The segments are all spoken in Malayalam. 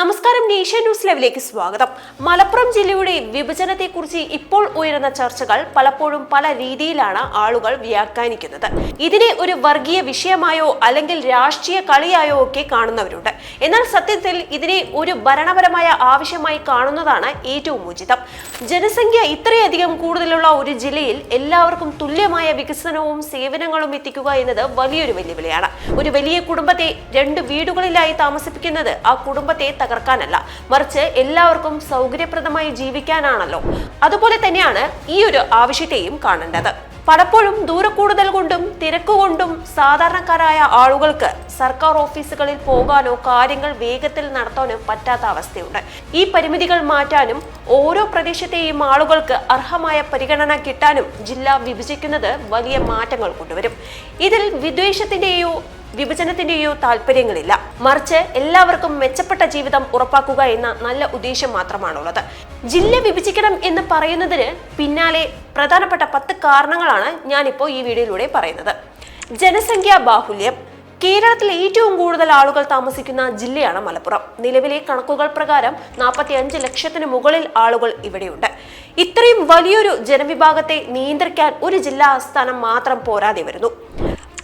നമസ്കാരം നേഷ്യ ന്യൂസ് ലൈവിലേക്ക് സ്വാഗതം. മലപ്പുറം ജില്ലയുടെ വിഭജനത്തെക്കുറിച്ച് ഇപ്പോൾ ഉയരുന്ന ചർച്ചകൾ പലപ്പോഴും പല രീതിയിലാണ് ആളുകൾ വ്യാഖ്യാനിക്കുന്നത്. ഇതിനെ ഒരു വർഗീയ വിഷയമായോ അല്ലെങ്കിൽ രാഷ്ട്രീയ കളിയായോ ഒക്കെ കാണുന്നവരുണ്ട്. എന്നാൽ സത്യത്തിൽ ഇതിനെ ഒരു ഭരണപരമായ ആവശ്യമായി കാണുന്നതാണ് ഏറ്റവും ഉചിതം. ജനസംഖ്യ ഇത്രയധികം കൂടുതലുള്ള ഒരു ജില്ലയിൽ എല്ലാവർക്കും തുല്യമായ വികസനവും സേവനങ്ങളും എത്തിക്കുക എന്നത് വലിയൊരു വെല്ലുവിളിയാണ്. ഒരു വലിയ കുടുംബത്തെ രണ്ട് വീടുകളിലായി താമസിപ്പിക്കുന്നത് ആ കുടുംബത്തെ തകർക്കാനല്ല. മറിച്ച് എല്ലാവർക്കും സൗകര്യപ്രദമായി ജീവിക്കാനാണല്ലോ. അതുപോലെ തന്നെയാണ് ഈ ഒരു ആവശ്യത്തെയും കാണേണ്ടത്. പലപ്പോഴും ദൂരക്കൂടുതൽ കൊണ്ടും തിരക്കുകൊണ്ടും സാധാരണക്കാരായ ആളുകൾക്ക് സർക്കാർ ഓഫീസുകളിൽ പോകാനോ കാര്യങ്ങൾ വേഗത്തിൽ നടത്താനോ പറ്റാത്ത അവസ്ഥയുണ്ട്. ഈ പരിമിതികൾ മാറ്റാനും ഓരോ പ്രദേശത്തെയും ആളുകൾക്ക് അർഹമായ പരിഗണന കിട്ടാനും ജില്ല വിഭജിക്കുന്നത് വലിയ മാറ്റങ്ങൾ കൊണ്ടുവരും. ഇതിൽ വിദ്വേഷത്തിന്റെയോ വിഭജനത്തിന്റെയോ താല്പര്യങ്ങളില്ല. മറിച്ച് എല്ലാവർക്കും മെച്ചപ്പെട്ട ജീവിതം ഉറപ്പാക്കുക എന്ന നല്ല ഉദ്ദേശം മാത്രമാണുള്ളത്. ജില്ല വിഭജിക്കണം എന്ന് പറയുന്നതിന് പിന്നാലെ പ്രധാനപ്പെട്ട പത്ത് കാരണങ്ങളാണ് ഞാനിപ്പോൾ ഈ വീഡിയോയിലൂടെ പറയുന്നത്. ജനസംഖ്യാ ബാഹുല്യം. കേരളത്തിലെ ഏറ്റവും കൂടുതൽ ആളുകൾ താമസിക്കുന്ന ജില്ലയാണ് മലപ്പുറം. നിലവിലെ കണക്കുകൾ പ്രകാരം നാൽപ്പത്തി അഞ്ച് ലക്ഷത്തിന് മുകളിൽ ആളുകൾ ഇവിടെയുണ്ട്. ഇത്രയും വലിയൊരു ജനവിഭാഗത്തെ നിയന്ത്രിക്കാൻ ഒരു ജില്ലാ ആസ്ഥാനം മാത്രം പോരാതെ വരുന്നു.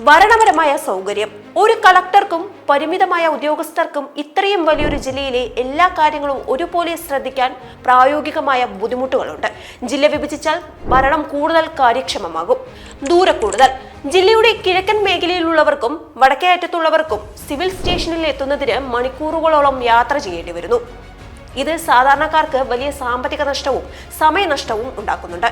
ഭരണപരമായ സൗകര്യം. ഒരു കളക്ടർക്കും പരിമിതമായ ഉദ്യോഗസ്ഥർക്കും ഇത്രയും വലിയൊരു ജില്ലയിലെ എല്ലാ കാര്യങ്ങളും ഒരുപോലെ ശ്രദ്ധിക്കാൻ പ്രായോഗികമായ ബുദ്ധിമുട്ടുകളുണ്ട്. ജില്ല വിഭജിച്ചാൽ ഭരണം കൂടുതൽ കാര്യക്ഷമമാകും. ദൂരെ കൂടുതൽ. ജില്ലയുടെ കിഴക്കൻ മേഖലയിലുള്ളവർക്കും വടക്കേ അറ്റത്തുള്ളവർക്കും സിവിൽ സ്റ്റേഷനിൽ എത്തുന്നതിന് മണിക്കൂറുകളോളം യാത്ര ചെയ്യേണ്ടി വരുന്നു. ഇത് സാധാരണക്കാർക്ക് വലിയ സാമ്പത്തിക നഷ്ടവും സമയനഷ്ടവും ഉണ്ടാക്കുന്നുണ്ട്.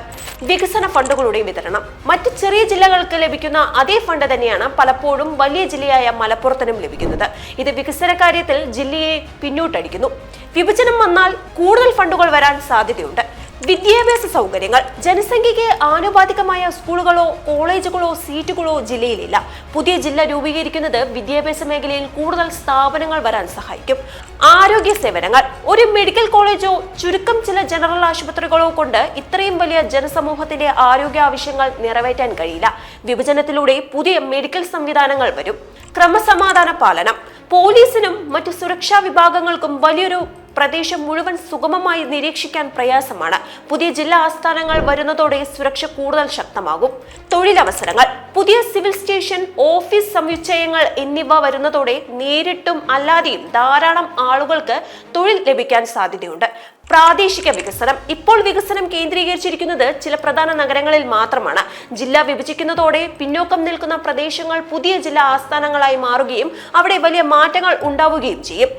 വികസന ഫണ്ടുകളുടെ വിതരണം. മറ്റ് ചെറിയ ജില്ലകൾക്ക് ലഭിക്കുന്ന അതേ ഫണ്ട് തന്നെയാണ് പലപ്പോഴും വലിയ ജില്ലയായ മലപ്പുറത്തിനും ലഭിക്കുന്നത്. ഇത് വികസന കാര്യത്തിൽ ജില്ലയെ പിന്നോട്ടടിക്കുന്നു. വിഭജനം വന്നാൽ കൂടുതൽ ഫണ്ടുകൾ വരാൻ സാധ്യതയുണ്ട്. വിദ്യാഭ്യാസ സൗകര്യങ്ങൾ. ജനസംഖ്യയ്ക്ക് ആനുപാതികമായ സ്കൂളുകളോ കോളേജുകളോ സീറ്റുകളോ ജില്ലയിലില്ല. പുതിയ ജില്ല രൂപീകരിക്കുന്നത് വിദ്യാഭ്യാസ മേഖലയിൽ കൂടുതൽ സ്ഥാപനങ്ങൾ വരാൻ സഹായിക്കും. ആരോഗ്യ സേവനങ്ങൾ. ഒരു മെഡിക്കൽ കോളേജോ ചുരുക്കം ചില ജനറൽ ആശുപത്രികളോ കൊണ്ട് ഇത്രയും വലിയ ജനസമൂഹത്തിന്റെ ആരോഗ്യ ആവശ്യങ്ങൾ നിറവേറ്റാൻ കഴിയില്ല. വിഭജനത്തിലൂടെ പുതിയ മെഡിക്കൽ സംവിധാനങ്ങൾ വരും. ക്രമസമാധാന പാലനം. പോലീസിനും മറ്റു സുരക്ഷാ വിഭാഗങ്ങൾക്കും വലിയൊരു പ്രദേശം മുഴുവൻ സുഗമമായി നിരീക്ഷിക്കാൻ പ്രയാസമാണ്. പുതിയ ജില്ലാ ആസ്ഥാനങ്ങൾ വരുന്നതോടെ സുരക്ഷ കൂടുതൽ ശക്തമാകും. തൊഴിലവസരങ്ങൾ പുതിയ സിവിൽ സ്റ്റേഷൻ ഓഫീസ് സമുച്ചയങ്ങൾ എന്നിവ വരുന്നതോടെ നേരിട്ടും അല്ലാതെയും ധാരാളം ആളുകൾക്ക് തൊഴിൽ ലഭിക്കാൻ സാധ്യതയുണ്ട്. പ്രാദേശിക വികസനം ഇപ്പോൾ വികസനം കേന്ദ്രീകരിച്ചിരിക്കുന്നത് ചില പ്രധാന നഗരങ്ങളിൽ മാത്രമാണ്. ജില്ല വിഭജിക്കുന്നതോടെ പിന്നോക്കം നിൽക്കുന്ന പ്രദേശങ്ങൾ പുതിയ ജില്ലാ ആസ്ഥാനങ്ങളായി മാറുകയും അവിടെ വലിയ മാറ്റങ്ങൾ ഉണ്ടാവുകയും ചെയ്യും.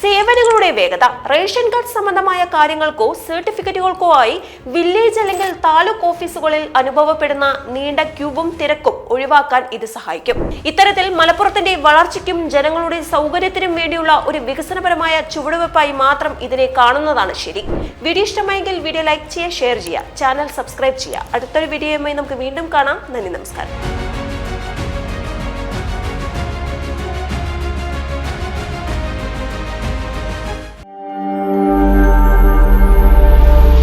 സേവനങ്ങളുടെ വേഗത റേഷൻ കാർഡ് സംബന്ധമായ കാര്യങ്ങൾക്കോ സർട്ടിഫിക്കറ്റുകൾക്കോ ആയി വില്ലേജ് അല്ലെങ്കിൽ താലൂക്ക് ഓഫീസുകളിൽ അനുഭവപ്പെടുന്ന നീണ്ട ക്യൂബും തിരക്കും ഒഴിവാക്കാൻ ഇത് സഹായിക്കും. ഇത്തരത്തിൽ മലപ്പുറത്തിന്റെ വളർച്ചയ്ക്കും ജനങ്ങളുടെ സൗകര്യത്തിനും വേണ്ടിയുള്ള ഒരു വികസനപരമായ ചുവടുവെപ്പായി മാത്രം ഇതിനെ കാണുന്നതാണ് ശരി. വീഡിയോ ഇഷ്ടമായെങ്കിൽ വീഡിയോ ലൈക്ക് ചെയ്യുക ഷെയർ ചെയ്യുക ചാനൽ സബ്സ്ക്രൈബ് ചെയ്യുക. അടുത്തൊരു വീഡിയോയുമായി നമുക്ക് വീണ്ടും കാണാം. നന്ദി നമസ്കാരം.